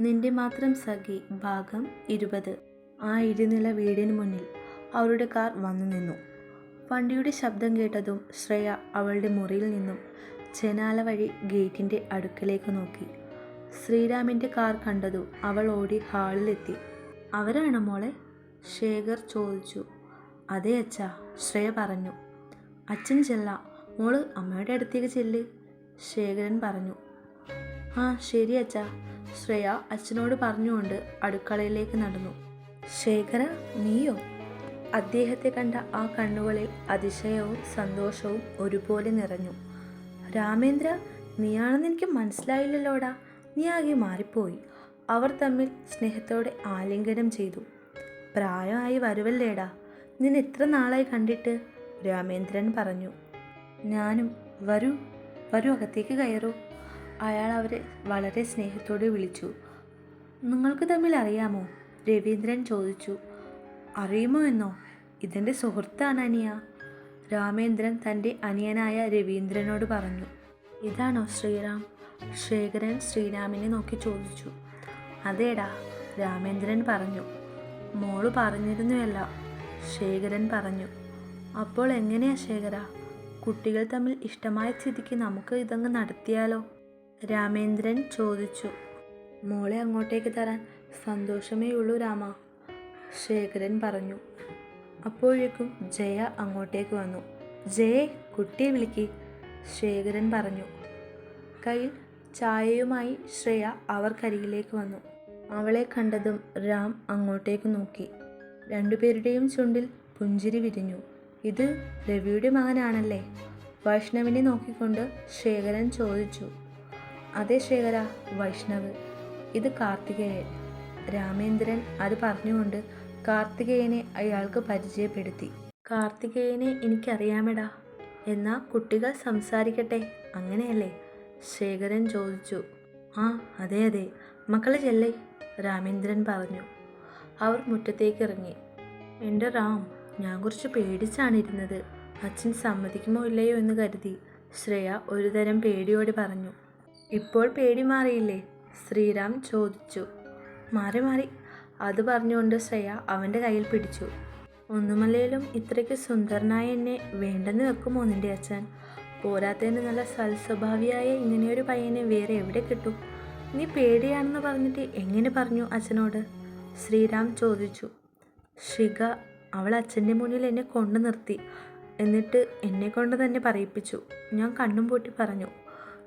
നിന്റെ മാത്രം സഖി ഭാഗം ഇരുപത്. ആ ഇരുനില വീടിന് മുന്നിൽ അവരുടെ കാർ വന്നു നിന്നു. വണ്ടിയുടെ ശബ്ദം കേട്ടതും ശ്രേയ അവളുടെ മുറിയിൽ നിന്നും ജനാല വഴി ഗേറ്റിന്റെ അടുക്കലേക്ക് നോക്കി. ശ്രീരാമിന്റെ കാർ കണ്ടതും അവൾ ഓടി ഹാളിലെത്തി അവരാണ് മോളെ? ശേഖർ ചോദിച്ചു. അതെ അച്ഛാ ശ്രേയ പറഞ്ഞു. അച്ഛൻ ചെല്ല. മോൾ അമ്മയുടെ അടുത്തേക്ക് ചെല്ല് ശേഖരൻ പറഞ്ഞു. ആ ശരി അച്ഛാ. ശ്രേയ അച്ഛനോട് പറഞ്ഞുകൊണ്ട് അടുക്കളയിലേക്ക് നടന്നു. ശേഖര നീയോ? അദ്ദേഹത്തെ കണ്ട ആ കണ്ണുകളിൽ അതിശയവും സന്തോഷവും ഒരുപോലെ നിറഞ്ഞു. രാമേന്ദ്ര നീയാണെന്ന് എനിക്ക് മനസ്സിലായില്ലല്ലോടാ. നീ ആകെ മാറിപ്പോയി. അവർ തമ്മിൽ സ്നേഹത്തോടെ ആലിംഗനം ചെയ്തു. പ്രായമായി വരുവല്ലേടാ. നിന്നെ എത്ര നാളായി കണ്ടിട്ട്? രാമേന്ദ്രൻ പറഞ്ഞു. ഞാനും. വരൂ. വരൂ അകത്തേക്ക് കയറൂ. അയാൾ അവരെ വളരെ സ്നേഹത്തോടെ വിളിച്ചു. നിങ്ങൾക്ക് തമ്മിൽ അറിയാമോ? രവീന്ദ്രൻ ചോദിച്ചു. അറിയുമോ എന്നോ? ഇതെന്റെ സുഹൃത്താണ് അനിയ. രാമേന്ദ്രൻ തന്റെ അനിയനായ രവീന്ദ്രനോട് പറഞ്ഞു. ഇതാണോ ശ്രീറാം? ശേഖരൻ ശ്രീരാമിനെ നോക്കി ചോദിച്ചു. അതേടാ രാമേന്ദ്രൻ പറഞ്ഞു. മോൾ പറഞ്ഞിരുന്നുവല്ല ശേഖരൻ പറഞ്ഞു. അപ്പോൾ എങ്ങനെയാ ശേഖര? കുട്ടികൾ തമ്മിൽ ഇഷ്ടമായ സ്ഥിതിക്ക് നമുക്ക് ഇതങ്ങ് നടത്തിയാലോ? രാമേന്ദ്രൻ ചോദിച്ചു. മോളെ അങ്ങോട്ടേക്ക് തരാൻ സന്തോഷമേ ഉള്ളൂ രാമ ശേഖരൻ പറഞ്ഞു. അപ്പോഴേക്കും ജയ അങ്ങോട്ടേക്ക് വന്നു. ജയേ കുട്ടിയെ വിളിക്ക് ശേഖരൻ പറഞ്ഞു. കയ്യിൽ ചായയുമായി ശ്രേയ അവർക്കരികിലേക്ക് വന്നു. അവളെ കണ്ടതും രാം അങ്ങോട്ടേക്ക് നോക്കി. രണ്ടുപേരുടെയും ചുണ്ടിൽ പുഞ്ചിരി വിരിഞ്ഞു. ഇത് രവിയുടെ മകനാണല്ലേ? വൈഷ്ണവിനെ നോക്കിക്കൊണ്ട് ശേഖരൻ ചോദിച്ചു. അതെ ശേഖര വൈഷ്ണവ്. ഇത് കാർത്തികേയൻ രാമേന്ദ്രൻ അത് പറഞ്ഞുകൊണ്ട് കാർത്തികേയനെ അയാൾക്ക് പരിചയപ്പെടുത്തി. കാർത്തികേയനെ എനിക്കറിയാമെടാ. എന്നാ കുട്ടികൾ സംസാരിക്കട്ടെ. അങ്ങനെയല്ലേ? ശേഖരൻ ചോദിച്ചു. ആ അതെ അതെ. മക്കളെ ചെല്ലേ രാമേന്ദ്രൻ പറഞ്ഞു. അവർ മുറ്റത്തേക്ക് ഇറങ്ങി എന്റെ റാം ഞാൻ കുറച്ച് പേടിച്ചാണ് ഇരുന്നത് അച്ഛൻ സമ്മതിക്കുമോ ഇല്ലയോ എന്ന് കരുതി. ശ്രേയ ഒരുതരം പേടിയോടെ പറഞ്ഞു. ഇപ്പോൾ പേടി മാറിയില്ലേ? ശ്രീറാം ചോദിച്ചു. മാറി മാറി. അത് പറഞ്ഞുകൊണ്ട് ശ്രേയ അവന്റെ കയ്യിൽ പിടിച്ചു. ഒന്നുമല്ലേലും ഇത്രയ്ക്ക് സുന്ദരനായ എന്നെ വേണ്ടെന്ന് വെക്കുമോ നിന്റെ അച്ഛൻ? പോരാത്തതിന് നല്ല സൽസ്വഭാവിയായ ഇങ്ങനെയൊരു പയ്യനെ വേറെ എവിടെ കിട്ടും? നീ പേടിയാണെന്ന് പറഞ്ഞിട്ട് എങ്ങനെ പറഞ്ഞു അച്ഛനോട്? ശ്രീറാം ചോദിച്ചു. ഷിക അവൾ അച്ഛന്റെ മുന്നിൽ എന്നെ കൊണ്ടു നിർത്തി എന്നിട്ട് എന്നെ കൊണ്ട് തന്നെ പറയിപ്പിച്ചു. ഞാൻ കണ്ണും പൂട്ടി പറഞ്ഞു.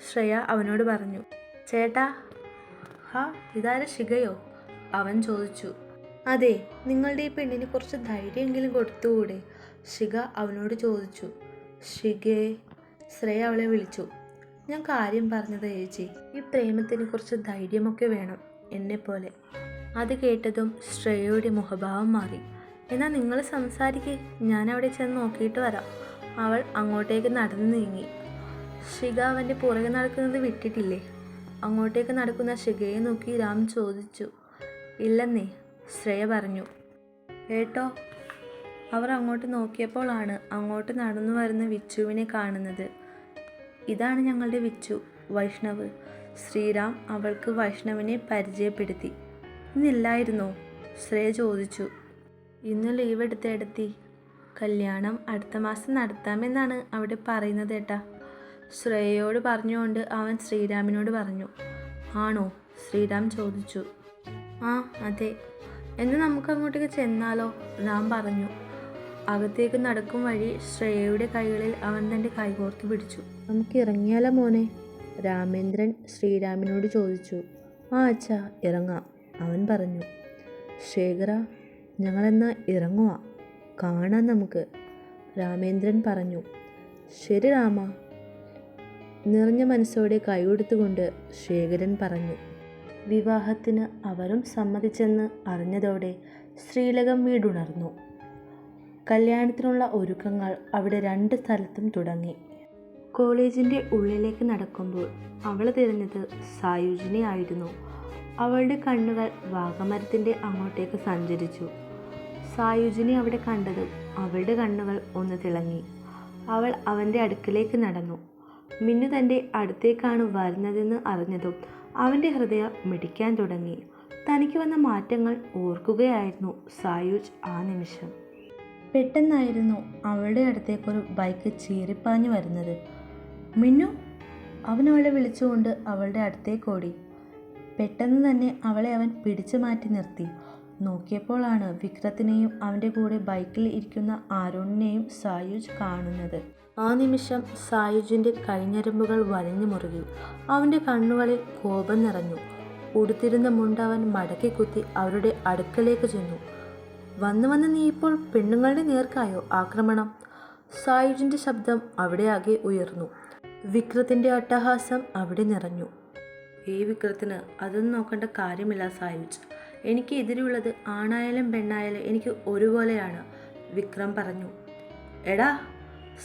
ശ്രേയ അവനോട് പറഞ്ഞു ചേട്ടാ ഹാ ഇതാരെ ശിഖയോ? അവൻ ചോദിച്ചു അതെ നിങ്ങളുടെ ഈ പെണ്ണിന് കുറച്ച് ധൈര്യമെങ്കിലും കൊടുത്തുകൂടെ? ശിഖ അവനോട് ചോദിച്ചു ശിഖേ ശ്രേയ അവളെ വിളിച്ചു ഞാൻ കാര്യം പറഞ്ഞത് ചേച്ചി ഈ പ്രേമത്തിന് കുറച്ച് ധൈര്യമൊക്കെ വേണം എന്നെപ്പോലെ. അത് കേട്ടതും ശ്രേയയുടെ മുഖഭാവം മാറി എന്നാൽ നിങ്ങൾ സംസാരിക്കേ ഞാൻ അവിടെ ചെന്ന് നോക്കിയിട്ട് വരാം. അവൾ അങ്ങോട്ടേക്ക് നടന്നു നീങ്ങി. ഷിക അവന്റെ പുറകെ നടക്കുന്നത് വിട്ടിട്ടില്ലേ? അങ്ങോട്ടേക്ക് നടക്കുന്ന ശിഖയെ നോക്കി രാം ചോദിച്ചു. ഇല്ലെന്നേ ശ്രേയ പറഞ്ഞു. ഏട്ടോ അവർ അങ്ങോട്ട് നോക്കിയപ്പോഴാണ് അങ്ങോട്ട് നടന്നു വരുന്ന വിച്ചുവിനെ കാണുന്നത്. ഇതാണ് ഞങ്ങളുടെ വിച്ചു വൈഷ്ണവ്. ശ്രീരാം അവൾക്ക് വൈഷ്ണവിനെ പരിചയപ്പെടുത്തി. ഇന്നില്ലായിരുന്നോ? ശ്രേയ ചോദിച്ചു. ഇന്ന് ലീവ് എടുത്തെടുത്തി. കല്യാണം അടുത്ത മാസം നടത്താമെന്നാണ് അവിടെ പറയുന്നത് ഏട്ടാ. ശ്രേയയോട് പറഞ്ഞുകൊണ്ട് അവൻ ശ്രീരാമിനോട് പറഞ്ഞു ആണോ? ശ്രീരാം ചോദിച്ചു. ആ അതെ. എന്ന് നമുക്ക് അങ്ങോട്ടേക്ക് ചെന്നാലോ? രാം പറഞ്ഞു. അകത്തേക്ക് നടക്കും വഴി ശ്രേയയുടെ കൈകളിൽ അവൻ തന്റെ കൈകോർത്ത് പിടിച്ചു. നമുക്ക് ഇറങ്ങിയാലോ മോനെ? രാമേന്ദ്രൻ ശ്രീരാമിനോട് ചോദിച്ചു. ആ അച്ഛാ ഇറങ്ങാം അവൻ പറഞ്ഞു. ശേഖര ഞങ്ങളെന്നാ ഇറങ്ങുക കാണാം നമുക്ക് രാമേന്ദ്രൻ പറഞ്ഞു. ശരി രാമ. നിറഞ്ഞ മനസ്സോടെ കൈകൊടുത്തുകൊണ്ട് ശേഖരൻ പറഞ്ഞു വിവാഹത്തിന് അവരും സമ്മതിച്ചെന്ന് അറിഞ്ഞതോടെ ശ്രീലകം വീടുണർന്നു. കല്യാണത്തിനുള്ള ഒരുക്കങ്ങൾ അവിടെ രണ്ട് സ്ഥലത്തും തുടങ്ങി. കോളേജിന്റെ ഉള്ളിലേക്ക് നടക്കുമ്പോൾ അവൾ തിരഞ്ഞത് സായുജിനെ ആയിരുന്നു. അവളുടെ കണ്ണുകൾ വാഗമരത്തിന്റെ അങ്ങോട്ടേക്ക് സഞ്ചരിച്ചു. സായുജിനെ അവിടെ കണ്ടതും അവളുടെ കണ്ണുകൾ ഒന്ന് തിളങ്ങി. അവൾ അവന്റെ അടുക്കിലേക്ക് നടന്നു. മിന്നു തന്റെ അടുത്തേക്കാണ് വരുന്നതെന്ന് അറിഞ്ഞതും അവന്റെ ഹൃദയം മിടിക്കാൻ തുടങ്ങി. തനിക്ക് വന്ന മാറ്റങ്ങൾ ഓർക്കുകയായിരുന്നു സായുജ് ആ നിമിഷം. പെട്ടെന്നായിരുന്നു അവളുടെ അടുത്തേക്കൊരു ബൈക്ക് ചീറിപ്പാഞ്ഞു വരുന്നത്. മിന്നു അവൻ അവളെ വിളിച്ചുകൊണ്ട് അവളുടെ അടുത്തേക്ക് ഓടി. പെട്ടെന്ന് തന്നെ അവളെ അവൻ പിടിച്ചു മാറ്റി നിർത്തി. നോക്കിയപ്പോഴാണ് വിക്രത്തിനെയും അവന്റെ കൂടെ ബൈക്കിൽ ഇരിക്കുന്ന ആരുണിനെയും സായുജ് കാണുന്നത്. ആ നിമിഷം സായുജിന്റെ കൈഞ്ഞരമ്പുകൾ വലിഞ്ഞു മുറുകി. അവന്റെ കണ്ണുകളിൽ കോപം നിറഞ്ഞു. ഉടുത്തിരുന്ന മുണ്ട് അവൻ മടക്കി കുത്തി അവരുടെ അടുക്കലേക്ക് ചെന്നു. വന്നു വന്ന് നീ ഇപ്പോൾ പെണ്ണുങ്ങളുടെ നേർക്കായോ ആക്രമണം? സായുജിന്റെ ശബ്ദം അവിടെ ആകെ ഉയർന്നു. വിക്രത്തിന്റെ അട്ടഹാസം അവിടെ നിറഞ്ഞു. ഈ വിക്രത്തിന് അതൊന്നും നോക്കേണ്ട കാര്യമില്ല സായുജ്. എനിക്ക് എതിരെയുള്ളത് ആണായാലും പെണ്ണായാലും എനിക്ക് ഒരുപോലെയാണ് വിക്രം പറഞ്ഞു. എടാ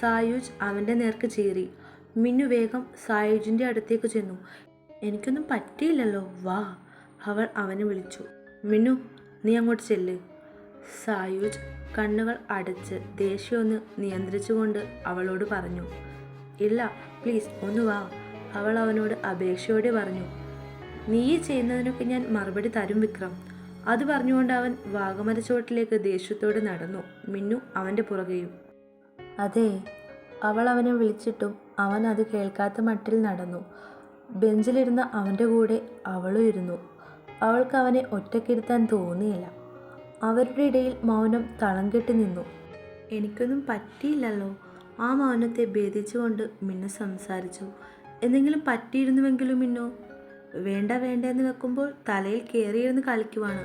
സായുജ് അവന്റെ നേർക്ക് ചീറി. മിന്നു വേഗം സായുജിന്റെ അടുത്തേക്ക് ചെന്നു. എനിക്കൊന്നും പറ്റിയില്ലല്ലോ വാ. അവൾ അവനെ വിളിച്ചു. മിന്നു നീ അങ്ങോട്ട് ചെല്ല്. സായുജ് കണ്ണുകൾ അടച്ച് ദേഷ്യമൊന്ന് നിയന്ത്രിച്ചുകൊണ്ട് അവളോട് പറഞ്ഞു. ഇല്ല പ്ലീസ് ഒന്ന് വാ. അവൾ അവനോട് അപേക്ഷയോടെ പറഞ്ഞു. നീ ചെയ്യുന്നതിനൊക്കെ ഞാൻ മറുപടി തരും വിക്രം. അത് പറഞ്ഞുകൊണ്ട് അവൻ വാഗമരച്ചോട്ടിലേക്ക് ദേഷ്യത്തോടെ നടന്നു. മിന്നു അവന്റെ പുറകെയും അതെ അവൾ അവനെ വിളിച്ചിട്ടും അവൻ അത് കേൾക്കാത്ത മട്ടിൽ നടന്നു. ബെഞ്ചിലിരുന്ന അവന്റെ കൂടെ അവളും ഇരുന്നു. അവൾക്ക് അവനെ ഒറ്റക്കിരുത്താൻ തോന്നിയില്ല. അവരുടെ ഇടയിൽ മൗനം തളം കെട്ടി നിന്നു. എനിക്കൊന്നും പറ്റിയില്ലല്ലോ. ആ മൗനത്തെ ഭേദിച്ചുകൊണ്ട് മിന്നു സംസാരിച്ചു. എന്തെങ്കിലും പറ്റിയിരുന്നുവെങ്കിലും മിന്നു? വേണ്ട വേണ്ട എന്ന് വെക്കുമ്പോൾ തലയിൽ കയറിയിരുന്ന് കളിക്കുവാണ്.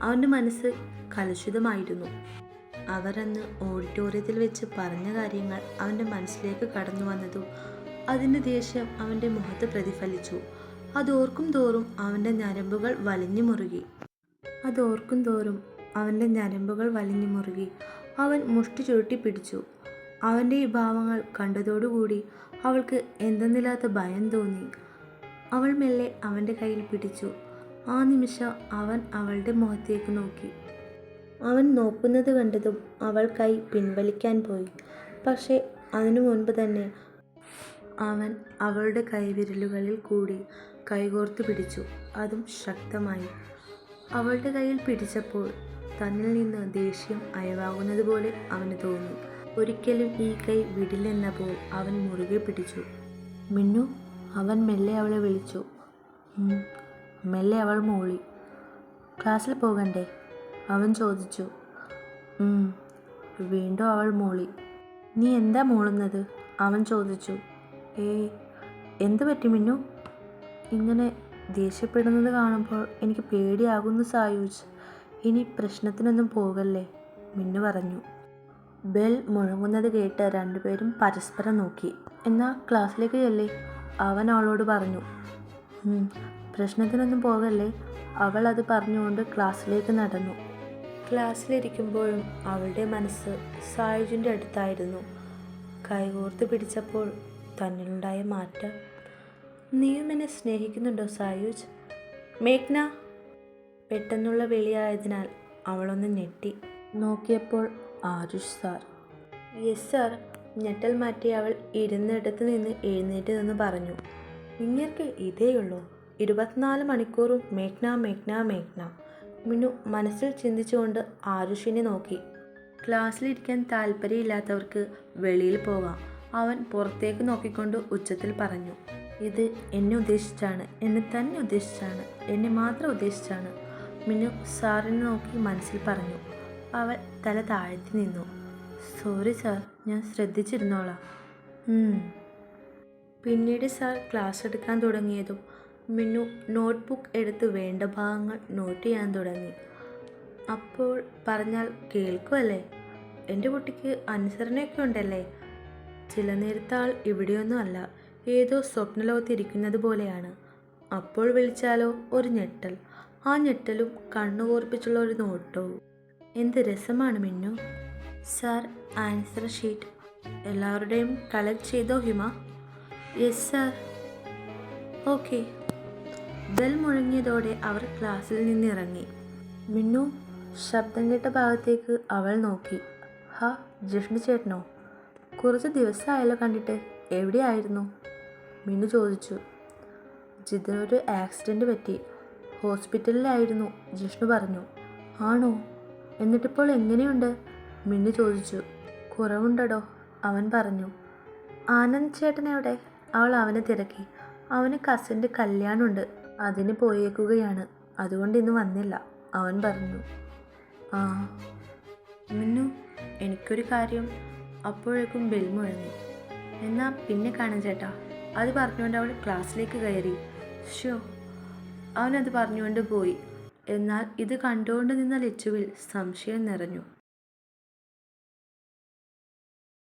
അവന്റെ മനസ്സ് കലുഷിതമായിരുന്നു. അവരന്ന് ഓഡിറ്റോറിയത്തിൽ വെച്ച് പറഞ്ഞ കാര്യങ്ങൾ അവന്റെ മനസ്സിലേക്ക് കടന്നു വന്നതും അതിന്റെ ദേഷ്യം അവന്റെ മുഖത്ത് പ്രതിഫലിച്ചു. അതോർക്കും തോറും അവന്റെ ഞരമ്പുകൾ വലിഞ്ഞു മുറുകി. അതോർക്കും തോറും അവന്റെ ഞരമ്പുകൾ വലിഞ്ഞു മുറുകി. അവൻ മുഷ്ടി ചുരുട്ടി പിടിച്ചു. അവന്റെ ഈ ഭാവങ്ങൾ കണ്ടതോടുകൂടി അവൾക്ക് എന്തെന്നില്ലാത്ത ഭയം തോന്നി. അവൾ മെല്ലെ അവന്റെ കയ്യിൽ പിടിച്ചു. ആ നിമിഷം അവൻ അവളുടെ മുഖത്തേക്ക് നോക്കി. അവൻ നോക്കുന്നത് കണ്ടതും അവൾ കൈ പിൻവലിക്കാൻ പോയി. പക്ഷേ അതിനു മുൻപ് തന്നെ അവൻ അവളുടെ കൈവിരലുകളിൽ കൂടി കൈകോർത്ത് പിടിച്ചു. അതും ശക്തമായി. അവളുടെ കയ്യിൽ പിടിച്ചപ്പോൾ തന്നിൽ നിന്ന് ദേഷ്യം അയവാകുന്നത് പോലെ അവന് തോന്നി. ഒരിക്കലും ഈ കൈ വിടില്ലെന്നപ്പോൾ അവൻ മുറുകെ പിടിച്ചു. മിന്നു അവൻ മെല്ലെ അവളെ വിളിച്ചു. മെല്ലെ അവൾ മൂളി. ക്ലാസ്സിൽ പോകണ്ടേ? അവൻ ചോദിച്ചു. വീണ്ടും അവൾ മൂളി. നീ എന്താ മൂളുന്നത്? അവൻ ചോദിച്ചു. ഏ എന്ത് പറ്റി മിന്നു? ഇങ്ങനെ ദേഷ്യപ്പെടുന്നത് കാണുമ്പോൾ എനിക്ക് പേടിയാകുന്നു സായൂജ്. ഇനി പ്രശ്നത്തിനൊന്നും പോകല്ലേ? മിന്നു പറഞ്ഞു. ബെൽ മുഴങ്ങുന്നത് കേട്ട് രണ്ടുപേരും പരസ്പരം നോക്കി. എന്നാൽ ക്ലാസ്സിലേക്ക് ചെല്ലേ? അവൻ അവളോട് പറഞ്ഞു. പ്രശ്നത്തിനൊന്നും പോകല്ലേ? അവൾ അത് പറഞ്ഞുകൊണ്ട് ക്ലാസ്സിലേക്ക് നടന്നു. ക്ലാസ്സിലിരിക്കുമ്പോഴും അവളുടെ മനസ്സ് സായുജിന്റെ അടുത്തായിരുന്നു. കൈകോർത്ത് പിടിച്ചപ്പോൾ തന്നിലുണ്ടായ മാറ്റം. നീയും എന്നെ സ്നേഹിക്കുന്നുണ്ടോ സായുജ്? മേഘ്ന. പെട്ടെന്നുള്ള വിളിയായതിനാൽ അവളൊന്ന് ഞെട്ടി. നോക്കിയപ്പോൾ ആരുഷ് സാർ. Yes sir. ഞെട്ടൽ മാറ്റി അവൾ ഇരുന്നിടത്ത് നിന്ന് എഴുന്നേറ്റ് നിന്ന് പറഞ്ഞു. ഇങ്ങർക്ക് ഇതേയുള്ളൂ. ഇരുപത്തിനാല് മണിക്കൂറും മേഘ്ന മേഘ്ന മേഘ്ന. മിനു മനസ്സിൽ ചിന്തിച്ചുകൊണ്ട് ആരുഷിനെ നോക്കി. ക്ലാസ്സിലിരിക്കാൻ താല്പര്യമില്ലാത്തവർക്ക് വെളിയിൽ പോകാം. അവൻ പുറത്തേക്ക് നോക്കിക്കൊണ്ട് ഉച്ചത്തിൽ പറഞ്ഞു ഇത് എന്നെ ഉദ്ദേശിച്ചാണ് എന്നെ തന്നെ ഉദ്ദേശിച്ചാണ് എന്നെ മാത്രം ഉദ്ദേശിച്ചാണ് മിനു സാറിനെ നോക്കി മനസ്സിൽ പറഞ്ഞു. അവൾ തല താഴ്ത്തി നിന്നു. സോറി സാർ ഞാൻ ശ്രദ്ധിച്ചിരുന്നോളാം. പിന്നീട് സാർ ക്ലാസ് എടുക്കാൻ തുടങ്ങിയതും മിന്നു നോട്ട്ബുക്ക് എടുത്ത് വേണ്ട ഭാഗങ്ങൾ നോട്ട് ചെയ്യാൻ തുടങ്ങി. അപ്പോൾ പറഞ്ഞാൽ കേൾക്കുമല്ലേ എന്റെ കുട്ടിക്ക് അനുസരണയൊക്കെ ഉണ്ടല്ലേ? ചില നേരത്താൾ ഇവിടെയൊന്നും അല്ല. ഏതോ സ്വപ്നലോകത്തിരിക്കുന്നത് പോലെയാണ്. അപ്പോൾ വിളിച്ചാലോ? ഒരു ഞെട്ടൽ. ആ ഞെട്ടലും കണ്ണുകോർപ്പിച്ചുള്ള ഒരു നോട്ടവും എന്ത് രസമാണ് മിന്നു. Sir answer sheet. എല്ലാവരുടെയും കളക്ട് ചെയ്തോ Hima? Yes sir. Okay. Bell മുഴങ്ങിയതോടെ അവർ ക്ലാസ്സിൽ നിന്നിറങ്ങി. മിന്നു ശബ്ദം കേട്ട ഭാഗത്തേക്ക് അവൾ നോക്കി. ഹ ജിഷ്ണു ചേട്ടനോ? കുറച്ച് ദിവസമായല്ലോ കണ്ടിട്ട്. എവിടെയായിരുന്നു? മിന്നു ചോദിച്ചു. ജിതിനൊരു ആക്സിഡന്റ് പറ്റി. ഹോസ്പിറ്റലിലായിരുന്നു ജിഷ്ണു പറഞ്ഞു. ആണോ? എന്നിട്ടിപ്പോൾ എങ്ങനെയുണ്ട്? മിന്നു ചോദിച്ചു. കുറവുണ്ടടോ അവൻ പറഞ്ഞു. ആനന്ദ് ചേട്ടൻ എവിടെ അവൾ അവനെ തിരക്കി. അവന് കസിന്റെ കല്യാണമുണ്ട്. അതിന് പോയേക്കുകയാണ്. അതുകൊണ്ട് ഇന്ന് വന്നില്ല. അവൻ പറഞ്ഞു. ആ മിന്നു എനിക്കൊരു കാര്യം. അപ്പോഴേക്കും ബെൽ മുഴങ്ങി. എന്നാ പിന്നെ കാണാം ചേട്ടാ. അത് പറഞ്ഞുകൊണ്ട് അവൾ ക്ലാസ്സിലേക്ക് കയറി. ഷോ അവനത് പറഞ്ഞുകൊണ്ട് പോയി. എന്നാൽ ഇത് കണ്ടുകൊണ്ട് നിന്ന ലിച്ചുവിൽ സംശയം നിറഞ്ഞു.